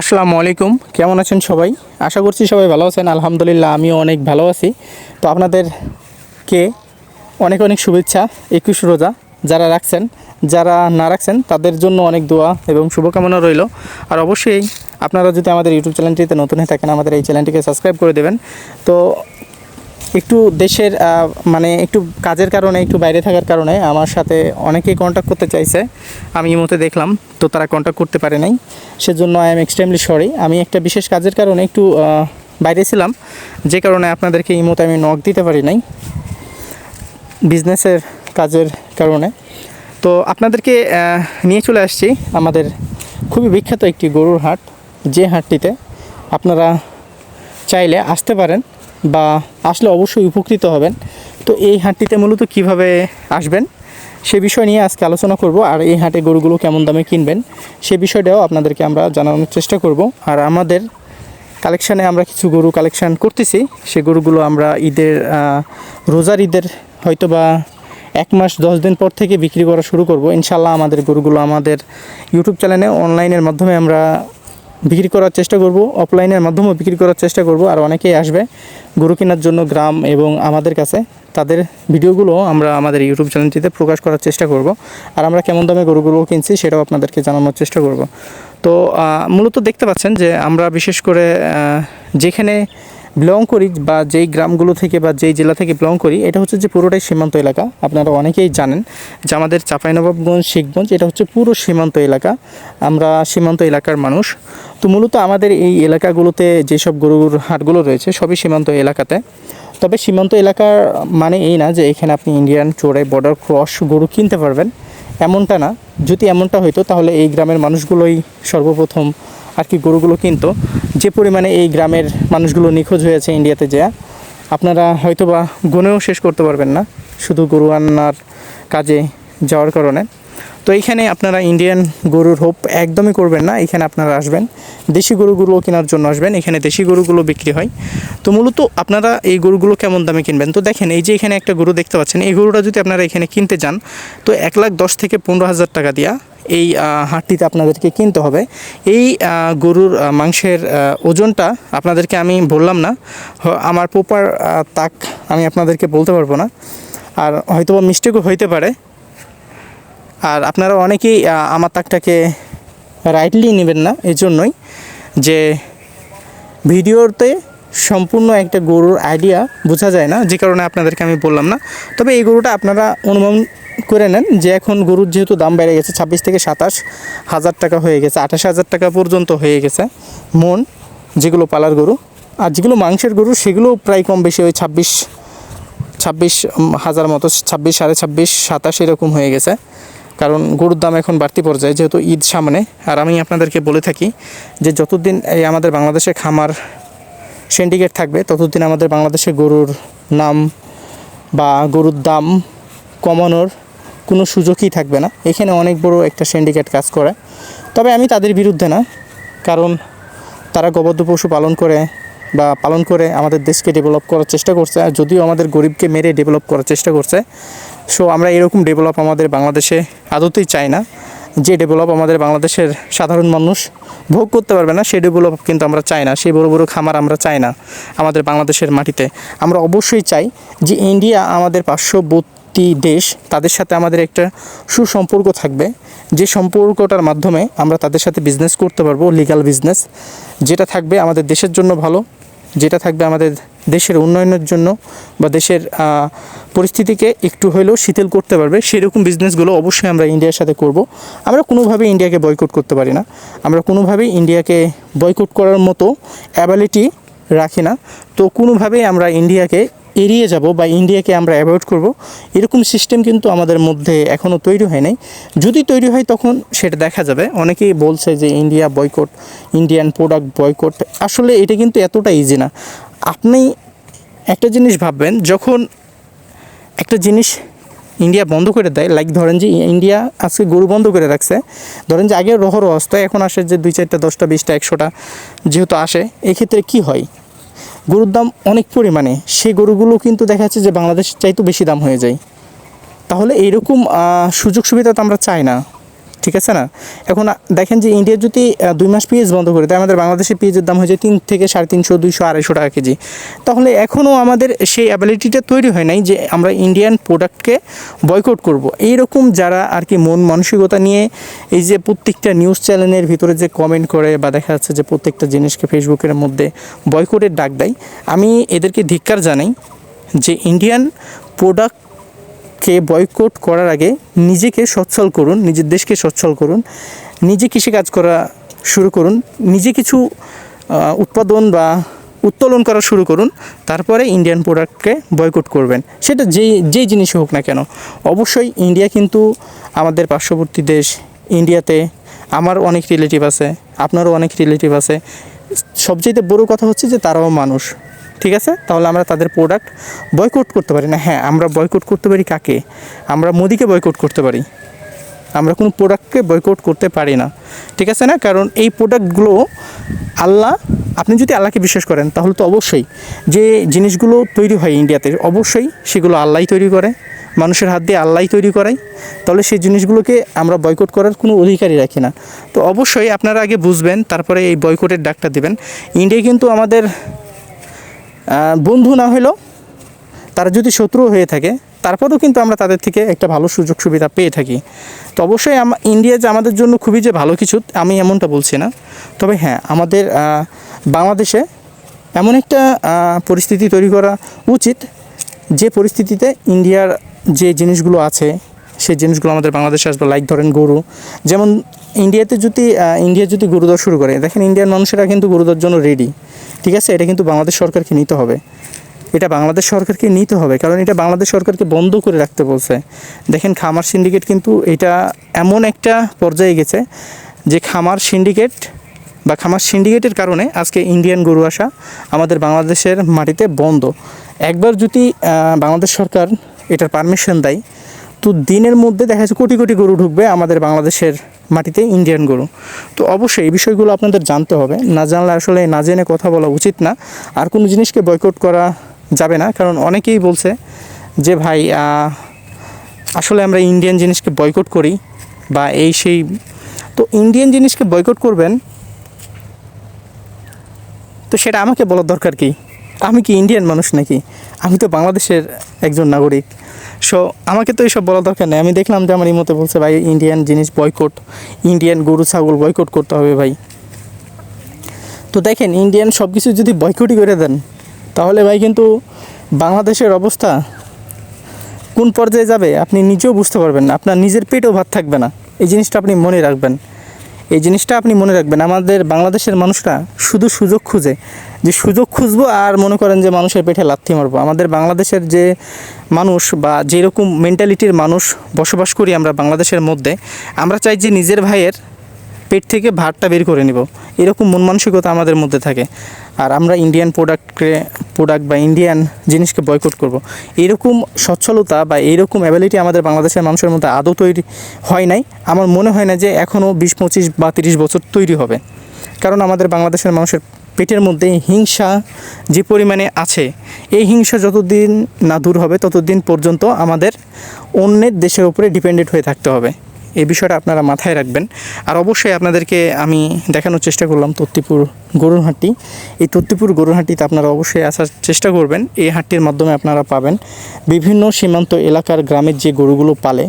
আসসালামু আলাইকুম। কেমন আছেন সবাই? আশা করছি সবাই ভালো আছেন। আলহামদুলিল্লাহ, আমিও অনেক ভালো আছি। তো আপনাদেরকে অনেক অনেক শুভেচ্ছা। একুশ রোজা যারা রাখছেন, যারা না রাখছেন, তাদের জন্য অনেক দোয়া এবং শুভকামনা রইল। আর অবশ্যই আপনারা যদি আমাদের ইউটিউব চ্যানেলটিতে নতুন হয়ে থাকেন, আমাদের এই চ্যানেলটিকে সাবস্ক্রাইব করে দেবেন। তো একটু দেশের মানে একটু কাজের কারণে, একটু বাইরে থাকার কারণে আমার সাথে অনেকেই কন্ট্যাক্ট করতে চাইছে। আমি এই মতে দেখলাম, তো তারা কন্ট্যাক্ট করতে পারে নাই। সেজন্য আই এম এক্সট্রিমলি সরি আমি একটা বিশেষ কাজের কারণে একটু বাইরে ছিলাম। যে কারণে আপনাদেরকে এই মতে আমি নক দিতে পারি নাই। বিজনেসের কাজের কারণে। তো আপনাদেরকে নিয়ে চলে আসছি আমাদের খুবই বিখ্যাত একটি গরুর হাট। যে হাটটিতে আপনারা চাইলে আসতে পারেন। বা আসলে অবশ্যই উপকৃত হবেন। তো এই হাটটিতে মূলত কীভাবে আসবেন সে বিষয় নিয়ে আজকে আলোচনা করব, আর এই হাটে গরুগুলো কেমন দামে কিনবেন সে বিষয়টাও আপনাদেরকে আমরা জানানোর চেষ্টা করব। আর আমাদের কালেকশানে আমরা কিছু গরু কালেকশান করতেছি, সে গরুগুলো আমরা ঈদের রোজার ঈদের হয়তো বা এক মাস দশ দিন পর থেকে বিক্রি করা শুরু করব। ইনশাল্লাহ আমাদের গরুগুলো আমাদের ইউটিউব চ্যানেলে অনলাইনের মাধ্যমে আমরা বিক্রি করার চেষ্টা করব অফলাইনের মাধ্যমেও বিক্রি করার চেষ্টা করব। আর অনেকেই আসবে গরু কেনার জন্য গ্রাম এবং আমাদের কাছে। তাদের ভিডিওগুলো আমরা আমাদের ইউটিউব চ্যানেলটিতে প্রকাশ করার চেষ্টা করব। আর আমরা কেমন দামে গরুগুলো কিনছি সেটাও আপনাদেরকে জানানোর চেষ্টা করব। তো মূলত দেখতে পাচ্ছেন যে আমরা বিশেষ করে যেখানে বিলং করি বা যেই গ্রামগুলো থেকে বা যেই জেলা থেকে বিলং করি, এটা হচ্ছে যে পুরোটাই সীমান্ত এলাকা। আপনারা অনেকেই জানেন যে আমাদের চাঁপাইনবাবগঞ্জ, শিখগঞ্জ, এটা হচ্ছে পুরো সীমান্ত এলাকা। আমরা সীমান্ত এলাকার মানুষ। তো মূলত আমাদের এই এলাকাগুলোতে যেসব গরুর হাটগুলো রয়েছে, সবই সীমান্ত এলাকাতে। তবে সীমান্ত এলাকার মানে এই না যে এখানে আপনি ইন্ডিয়ান চোরে বর্ডার ক্রস গরু কিনতে পারবেন। এমনটা না। যদি এমনটা হইতো, তাহলে এই গ্রামের মানুষগুলোই সর্বপ্রথম আর কি গরুগুলো কিনতো। যে পরিমাণে এই গ্রামের মানুষগুলো নিখোঁজ হয়েছে ইন্ডিয়াতে যা, আপনারা হয়তো বা গুনেও শেষ করতে পারবেন না। শুধু গরু আনার কাজে যাওয়ার কারণে। তো এইখানে আপনারা ইন্ডিয়ান গরুর হোপ একদমই করবেন না, এখানে আপনারা আসবেন। দেশি গরুগুলো কেনার জন্য আসবেন, এখানে দেশি গরুগুলো বিক্রি হয়। তো মূলত আপনারা এই গরুগুলো কেমন দামে কিনবেন? তো দেখেন, এই যে এখানে একটা গরু দেখতে পাচ্ছেন, এই গরুটা যদি আপনারা এখানে কিনতে যান, তো এক লাখ দশ থেকে পনেরো হাজার টাকা দিয়া এই হাটটিতে আপনাদেরকে কিনতে হবে। এই গরুর মাংসের ওজনটা আপনাদেরকে আমি বললাম না আমার প্রপার তাক আমি আপনাদেরকে বলতে পারব না। আর হয়তো মিস্টেকও হইতে পারে আর আপনারা অনেকেই আমার তাকটাকে রাইটলি নেবেন না এই জন্যই যে ভিডিওতে সম্পূর্ণ একটা গরুর আইডিয়া বোঝা যায় না, যে কারণে আপনাদেরকে আমি বললাম না। তবে এই গরুটা আপনারা অনুমান করে নেন যে এখন গরুর যেহেতু দাম বেড়ে গেছে ছাব্বিশ থেকে সাতাশ হাজার টাকা হয়ে গেছে, আঠাশ হাজার টাকা পর্যন্ত হয়ে গেছে মন যেগুলো পালার গরু। আর যেগুলো মাংসের গরু সেগুলো প্রায় কম বেশি ওই ছাব্বিশ ছাব্বিশ হাজার মতো, ছাব্বিশ, সাড়ে ছাব্বিশ, সাতাশ এরকম হয়ে গেছে। কারণ গরুর দাম এখন বাড়তি পর্যায়ে, যেহেতু ঈদ সামনে। আর আমি আপনাদেরকে বলে থাকি যে যতদিন এই আমাদের বাংলাদেশে খামার সিন্ডিকেট থাকবে, ততদিন আমাদের বাংলাদেশে গরুর নাম বা গরুর দাম কমানোর কোনো সুযোগই থাকবে না। এখানে অনেক বড় একটা সিন্ডিকেট কাজ করে। তবে আমি তাদের বিরুদ্ধে না, কারণ তারা গবাদি পশু পালন করে বা পালন করে আমাদের দেশকে ডেভেলপ করার চেষ্টা করছে, আর যদিও আমাদের গরিবকে মেরে ডেভেলপ করার চেষ্টা করছে সো আমরা এরকম ডেভেলপ আমাদের বাংলাদেশে আদতেই চাই না। যে ডেভেলপ আমাদের বাংলাদেশের সাধারণ মানুষ ভোগ করতে পারবে না সেই ডেভেলপ কিন্তু আমরা চাই না। সেই বড় বড় খামার আমরা চাই না আমাদের বাংলাদেশের মাটিতে। আমরা অবশ্যই চাই যে ইন্ডিয়া আমাদের পার্শ্ববর্তী দেশ তাদের সাথে আমাদের একটা সুসম্পর্ক থাকবে। যে সম্পর্কটার মাধ্যমে আমরা তাদের সাথে বিজনেস করতে পারব লিগ্যাল বিজনেস যেটা থাকবে আমাদের দেশের জন্য ভালো, যেটা থাকবে আমাদের দেশের উন্নয়নের জন্য বা দেশের পরিস্থিতিকে একটু হলেও শিথিল করতে পারবে, সেরকম বিজনেসগুলো অবশ্যই আমরা ইন্ডিয়ার সাথে করব। আমরা কোনোভাবেই ইন্ডিয়াকে বয়কট করতে পারি না। আমরা কোনোভাবেই ইন্ডিয়াকে বয়কট করার মতো অ্যাবিলিটি রাখি না। তো কোনোভাবেই আমরা ইন্ডিয়াকে এড়িয়ে যাব বা ইন্ডিয়াকে আমরা অ্যাভয়েড করব, এরকম সিস্টেম কিন্তু আমাদের মধ্যে এখনও তৈরি হয় নাই। যদি তৈরি হয় তখন সেটা দেখা যাবে। অনেকেই বলছে যে India boycott Indian product boycott আসলে এটা কিন্তু এতটা ইজি না। আপনি একটা জিনিস ভাববেন, যখন একটা জিনিস ইন্ডিয়া বন্ধ করে দেয় লাইক ধরেন যে ইন্ডিয়া আজকে গরু বন্ধ করে রাখছে, ধরেন যে আগে রহর আসতো এখন আসে যে দুই চারটা, দশটা, বিশটা, একশোটা যেহেতু আসে, এক্ষেত্রে কি হয়? গরুর দাম অনেক পরিমাণে, সেই গরুগুলো কিন্তু দেখা যাচ্ছে যে বাংলাদেশের চাইতেও বেশি দাম হয়ে যায়। তাহলে এইরকম সুযোগ সুবিধা তো আমরা চাই না। ঠিক আছে না? এখন দেখেন যে ইন্ডিয়া যদি দুই মাস পেঁয়াজ বন্ধ করে দেয়, আমাদের বাংলাদেশে পিএজের দাম হয়েছে তিন থেকে সাড়ে তিনশো, দুইশো, আড়াইশো টাকা কেজি। তাহলে এখনও আমাদের সেই অ্যাবিলিটিটা তৈরি হয় নাই যে আমরা ইন্ডিয়ান প্রোডাক্টকে বয়কট করব। এইরকম যারা আর কি মন মানসিকতা নিয়ে এই যে প্রত্যেকটা নিউজ চ্যানেলের ভিতরে যে কমেন্ট করে বা দেখা যাচ্ছে যে প্রত্যেকটা জিনিসকে ফেসবুকের মধ্যে বয়কটের ডাক দেয়, আমি এদেরকে ধিক্কার জানাই যে ইন্ডিয়ান প্রোডাক্ট কে বয়কট করার আগে নিজেকে সচ্ছল করুন, নিজের দেশকে সচ্ছল করুন, নিজে কৃষিকাজ করা শুরু করুন, নিজে কিছু উৎপাদন বা উত্তোলন করা শুরু করুন, তারপরে ইন্ডিয়ান প্রোডাক্টকে বয়কট করবেন। সেটা যেই যেই জিনিসই হোক না কেন, অবশ্যই ইন্ডিয়া কিন্তু আমাদের পার্শ্ববর্তী দেশ ইন্ডিয়াতে আমার অনেক রিলেটিভ আছে, আপনারও অনেক রিলেটিভ আছে। সবচেয়ে বড় কথা হচ্ছে যে তারাও মানুষ। ঠিক আছে? তাহলে আমরা তাদের প্রোডাক্ট বয়কট করতে পারি না। হ্যাঁ আমরা বয়কট করতে পারি কাকে? আমরা মোদিকে বয়কট করতে পারি। আমরা কোনো প্রোডাক্টকে বয়কট করতে পারি না। ঠিক আছে না? কারণ এই প্রোডাক্টগুলো আল্লাহ, আপনি যদি আল্লাহকে বিশ্বাস করেন, তাহলে তো অবশ্যই যে জিনিসগুলো তৈরি হয় ইন্ডিয়াতে, অবশ্যই সেগুলো আল্লাহই তৈরি করে। মানুষের হাত দিয়ে আল্লাহই তৈরি করায়। তাহলে সেই জিনিসগুলোকে আমরা বয়কট করার কোনো অধিকারই রাখি না। তো অবশ্যই আপনারা আগে বুঝবেন, তারপরে এই বয়কটের ডাকটা দিবেন। ইন্ডিয়া কিন্তু আমাদের বন্ধু না হলেও তারা যদি শত্রু হয়ে থাকে, তারপরেও কিন্তু আমরা তাদের থেকে একটা ভালো সুযোগ সুবিধা পেয়ে থাকি। তো অবশ্যই ইন্ডিয়া যে আমাদের জন্য খুবই যে ভালো কিছু, আমি এমনটা বলছি না। তবে হ্যাঁ আমাদের বাংলাদেশে এমন একটা পরিস্থিতি তৈরি করা উচিত, যে পরিস্থিতিতে ইন্ডিয়ার যে জিনিসগুলো আছে সেই জিনিসগুলো আমাদের বাংলাদেশে আসবে লাইক ধরেন গরু। যেমন ইন্ডিয়াতে যদি ইন্ডিয়া যদি গরুদর শুরু করে, দেখেন ইন্ডিয়ান মানুষেরা কিন্তু গরুদর জন্য রেডি ঠিক আছে? এটা কিন্তু বাংলাদেশ সরকারকে নিতে হবে। এটা বাংলাদেশ সরকারকে নিতে হবে, কারণ এটা বাংলাদেশ সরকারকে বন্ধ করে রাখতে বলছে। দেখেন খামার সিন্ডিকেট কিন্তু এটা এমন একটা পর্যায়ে গেছে, যে খামার সিন্ডিকেট বা খামার সিন্ডিকেটের কারণে আজকে ইন্ডিয়ান গরু আসা আমাদের বাংলাদেশের মাটিতে বন্ধ। একবার যদি বাংলাদেশ সরকার এটার পারমিশন দেয় তো দিনের মধ্যে দেখা যাচ্ছে কোটি কোটি গরু ঢুকবে আমাদের বাংলাদেশের মাটিতে, ইন্ডিয়ান গরু। তো অবশ্যই এই বিষয়গুলো আপনাদের জানতে হবে। না জানলে আসলে, না জেনে কথা বলা উচিত না। আর কোনো জিনিসকে বয়কট করা যাবে না। কারণ অনেকেই বলছে যে, ভাই আসলে আমরা ইন্ডিয়ান জিনিসকে বয়কট করি বা এই সেই তো ইন্ডিয়ান জিনিসকে বয়কট করবেন, তো সেটা আমাকে বলার দরকার কি? আমি কি ইন্ডিয়ান মানুষ নাকি? আমি তো বাংলাদেশের একজন নাগরিক। সো আমাকে তো এইসব বলার দরকার নেই। আমি দেখলাম যে আমার এই মতে বলছে, ভাই ইন্ডিয়ান জিনিস বয়কট ইন্ডিয়ান গরু, ছাগল বয়কট করতে হবে ভাই। তো দেখেন ইন্ডিয়ান সব কিছু যদি বয়কটই করে দেন, তাহলে ভাই কিন্তু বাংলাদেশের অবস্থা কোন পর্যায়ে যাবে আপনি নিজেও বুঝতে পারবেন না। আপনার নিজের পেটেও ভাত থাকবে না। এই জিনিসটা আপনি মনে রাখবেন। এই জিনিসটা আপনি মনে রাখবেন। আমাদের বাংলাদেশের মানুষরা শুধু সুযোগ খুঁজে, যে সুযোগ খুঁজবো আর মনে করেন যে মানুষের পেটে লাথি মারবো। আমাদের বাংলাদেশের যে মানুষ বা যেরকম মেন্টালিটির মানুষ বসবাস করি আমরা বাংলাদেশের মধ্যে, আমরা চাই যে নিজের ভাইয়ের পেট থেকে ভাতটা বের করে নিব। এরকম মন মানসিকতা আমাদের মধ্যে থাকে। আর আমরা ইন্ডিয়ান প্রোডাক্টকে প্রোডাক্ট বা ইন্ডিয়ান জিনিসকে বয়কট করব। এরকম সচ্ছলতা বা এরকম অ্যাবিলিটি আমাদের বাংলাদেশের মানুষের মধ্যে আদৌ তৈরি হয় নাই। আমার মনে হয় না যে এখনও বিশ, পঁচিশ বা তিরিশ বছর তৈরি হবে। কারণ আমাদের বাংলাদেশের মানুষের পেটের মধ্যে হিংসা যে পরিমাণে আছে, এই হিংসা যতদিন না দূর হবে, ততদিন পর্যন্ত আমাদের অন্যের দেশের উপরে ডিপেন্ডেন্ট হয়ে থাকতে হবে। এই বিষয়টা আপনারা মাথায় রাখবেন। আর অবশ্যই আপনাদেরকে আমি দেখানোর চেষ্টা করলাম তত্তিপুর গরুর হাটটি। এই তত্তিপুর গরুর হাটটিতে আপনারা অবশ্যই আসার চেষ্টা করবেন। এই হাটটির মাধ্যমে আপনারা পাবেন বিভিন্ন সীমান্ত এলাকার গ্রামের যে গরুগুলো পালে,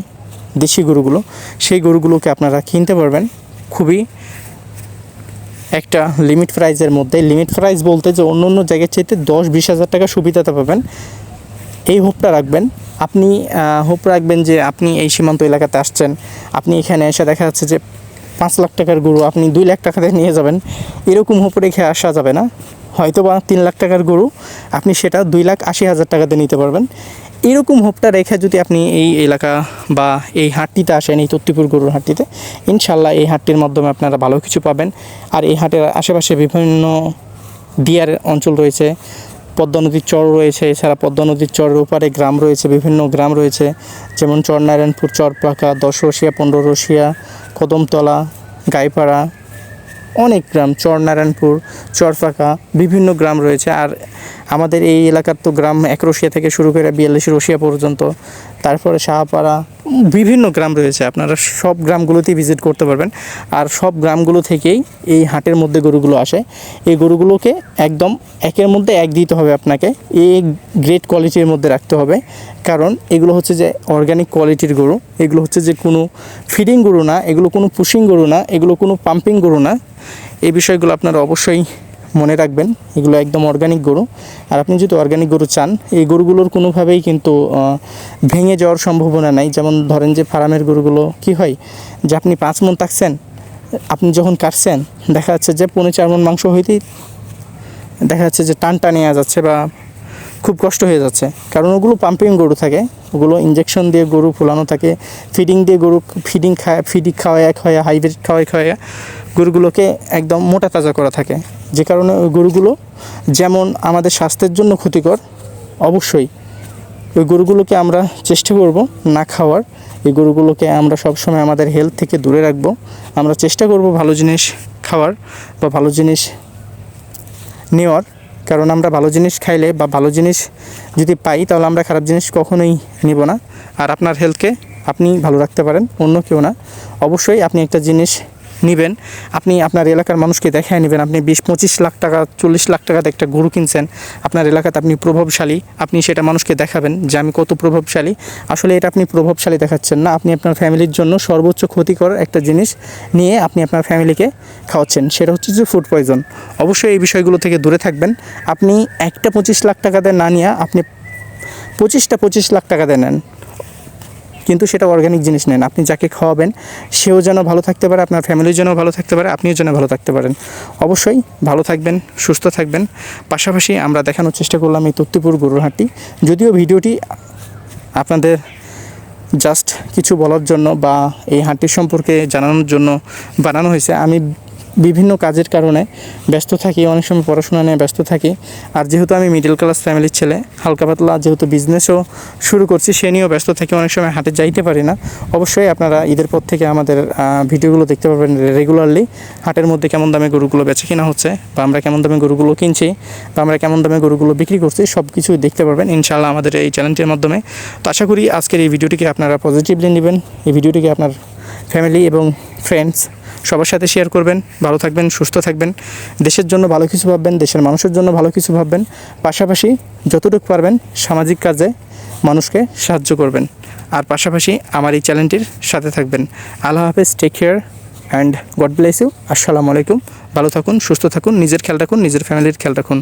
দেশি গরুগুলো, সেই গরুগুলোকে আপনারা কিনতে পারবেন। খুবই একটা লিমিট প্রাইজের মধ্যে। লিমিট প্রাইস বলতে যে অন্য অন্য জায়গার চাইতে দশ বিশ হাজার টাকা সুবিধাতে পাবেন। এই হোপটা রাখবেন। আপনি হোপ রাখবেন যে আপনি এই সীমান্ত এলাকাতে আসছেন। আপনি এখানে এসে দেখা যাচ্ছে যে পাঁচ লাখ টাকার গরু আপনি দুই লাখ টাকাতে নিয়ে যাবেন। এরকম হোপ রেখে আসা যাবে না। হয়তো বা তিন লাখ টাকার গরু, আপনি সেটা দুই লাখ আশি হাজার টাকাতে নিতে পারবেন। এরকম হোপটা রেখে যদি আপনি এই এলাকা বা এই হাটটিতে আসেন, এই তত্তিপুর গরুর হাটটিতে ইনশাল্লাহ এই হাটটির মাধ্যমে আপনারা ভালো কিছু পাবেন। আর এই হাটের আশেপাশে বিভিন্ন ডিয়ার অঞ্চল রয়েছে। পদ্মা নদীর চর রয়েছে, এছাড়া পদ্মা নদীর চরের ওপারে গ্রাম রয়েছে, বিভিন্ন গ্রাম রয়েছে, যেমন চরপাকা দশ রশিয়া পনেরো রশিয়া কদমতলা, গাইপাড়া, অনেক গ্রাম চরনারায়ণপুর চরপাকা বিভিন্ন গ্রাম রয়েছে, আর আমাদের এই এলাকার তো গ্রাম একরশিয়া থেকে শুরু করে বিয়াল্লিশ রশিয়া পর্যন্ত। তারপরে শাহপাড়া, বিভিন্ন গ্রাম রয়েছে। আপনারা সব গ্রামগুলোতেই ভিজিট করতে পারবেন। আর সব গ্রামগুলো থেকেই এই হাটের মধ্যে গরুগুলো আসে। এই গরুগুলোকে একদম একের মধ্যে এক দিতে হবে আপনাকে। এই গ্রেট কোয়ালিটির মধ্যে রাখতে হবে। কারণ এগুলো হচ্ছে যে অর্গানিক কোয়ালিটির গরু। এগুলো হচ্ছে যে কোনো ফিডিং গরু না, এগুলো কোনো পুশিং গরু না, এগুলো কোনো পাম্পিং গরু না। এই বিষয়গুলো আপনারা অবশ্যই মনে রাখবেন, এগুলো একদম অর্গানিক গরু। আর আপনি যদি অর্গানিক গরু চান, এই গরুগুলোর কোনোভাবেই কিন্তু ভেঙে যাওয়ার সম্ভাবনা নাই। যেমন ধরেন যে ফার্মের গরুগুলো কি হয়, যে আপনি পাঁচ মন থাকছেন আপনি যখন কাটছেন, দেখা যাচ্ছে যে পনেরো চার মন মাংস হইতেই দেখা যাচ্ছে যে টান টানিয়ে যাচ্ছে বা খুব কষ্ট হয়ে যাচ্ছে। কারণ ওগুলো পাম্পিং গরু থাকে, ওগুলো ইঞ্জেকশন দিয়ে গরু ফুলানো থাকে ফিডিং দিয়ে গরু ফিডিং খায় ফিডিং খাওয়ায় খাওয়ায় হাইব্রিড খাওয়ায় খাওয়ায়, গরুগুলোকে একদম মোটা তাজা করা থাকে। যে কারণে ওই গরুগুলো যেমন আমাদের স্বাস্থ্যের জন্য ক্ষতিকর, অবশ্যই ওই গরুগুলোকে আমরা চেষ্টা করব না খাওয়ার। এই গরুগুলোকে আমরা সবসময় আমাদের হেলথ থেকে দূরে রাখব। আমরা চেষ্টা করব ভালো জিনিস খাওয়ার বা ভালো জিনিস নেওয়ার। কারণ আমরা ভালো জিনিস খাইলে বা ভালো জিনিস যদি পাই, তাহলে আমরা খারাপ জিনিস কখনোই নিব না। আর আপনার হেলথকে আপনি ভালো রাখতে পারেন, অন্য কেউ না। অবশ্যই আপনি একটা জিনিস নেবেন। আপনি আপনার এলাকার মানুষকে দেখায় নেবেন। আপনি বিশ, পঁচিশ লাখ টাকা, চল্লিশ লাখ টাকাতে একটা গরু কিনছেন, আপনার এলাকাতে আপনি প্রভাবশালী, আপনি সেটা মানুষকে দেখাবেন যে আমি কত প্রভাবশালী। আসলে এটা আপনি প্রভাবশালী দেখাচ্ছেন না। আপনি আপনার ফ্যামিলির জন্য সর্বোচ্চ ক্ষতিকর একটা জিনিস নিয়ে আপনি আপনার ফ্যামিলিকে খাওয়াচ্ছেন। সেটা হচ্ছে যে ফুড পয়জন অবশ্যই এই বিষয়গুলো থেকে দূরে থাকবেন। আপনি একটা পঁচিশ লাখ টাকাতে না নিয়ে আপনি পঁচিশটা পঁচিশ লাখ টাকাতে নেন। কিন্তু সেটা অর্গানিক জিনিস নেন আপনি যাকে খাওয়াবেন, সেও যেন ভালো থাকতে পারে, আপনার ফ্যামিলির জন্য ভালো থাকতে পারে, আপনিও যেন ভালো থাকতে পারেন। অবশ্যই ভালো থাকবেন, সুস্থ থাকবেন। পাশাপাশি আমরা দেখানোর চেষ্টা করলাম এই তত্ত্বপুর গরুর যদিও ভিডিওটি আপনাদের জাস্ট কিছু বলার জন্য বা এই হাটটি সম্পর্কে জানানোর জন্য বানানো হয়েছে, আমি বিভিন্ন কাজের কারণে ব্যস্ত থাকি, অনেক সময় পড়াশোনা নিয়ে ব্যস্ত থাকি। আর যেহেতু আমি মিডল ক্লাস ফ্যামিলির ছেলে, হালকা পাতলা যেহেতু বিজনেসও শুরু করছি, সে নিয়েও ব্যস্ত থাকি, অনেক সময় হাটে যাইতে পারি না। অবশ্যই আপনারা ঈদের পর থেকে আমাদের ভিডিওগুলো দেখতে পাবেন রেগুলারলি হাটের মধ্যে কেমন দামে গরুগুলো বেচে কেনা হচ্ছে, বা আমরা কেমন দামে গরুগুলো কিনছি, বা আমরা কেমন দামে গরুগুলো বিক্রি করছি সব কিছুই দেখতে পারবেন ইনশাআল্লাহ আমাদের এই চ্যানেলটির মাধ্যমে। তো আশা করি আজকের এই ভিডিওটিকে আপনারা পজিটিভলি নেবেন। এই ভিডিওটিকে আপনার ফ্যামিলি এবং ফ্রেন্ডস সবার সাথে শেয়ার করবেন, ভালো থাকবেন, সুস্থ থাকবেন। দেশের জন্য ভালো কিছু ভাববেন, দেশের মানুষের জন্য ভালো কিছু ভাববেন। পাশাপাশি যতটুকু পারবেন সামাজিক কাজে মানুষকে সাহায্য করবেন। আর পাশাপাশি আমার এই চ্যানেলটির সাথে থাকবেন। আল্লাহ হাফেজ take care and God bless you আসসালামু আলাইকুম। ভালো থাকুন, সুস্থ থাকুন, নিজের খেয়াল রাখুন, নিজের ফ্যামিলির খেয়াল রাখুন।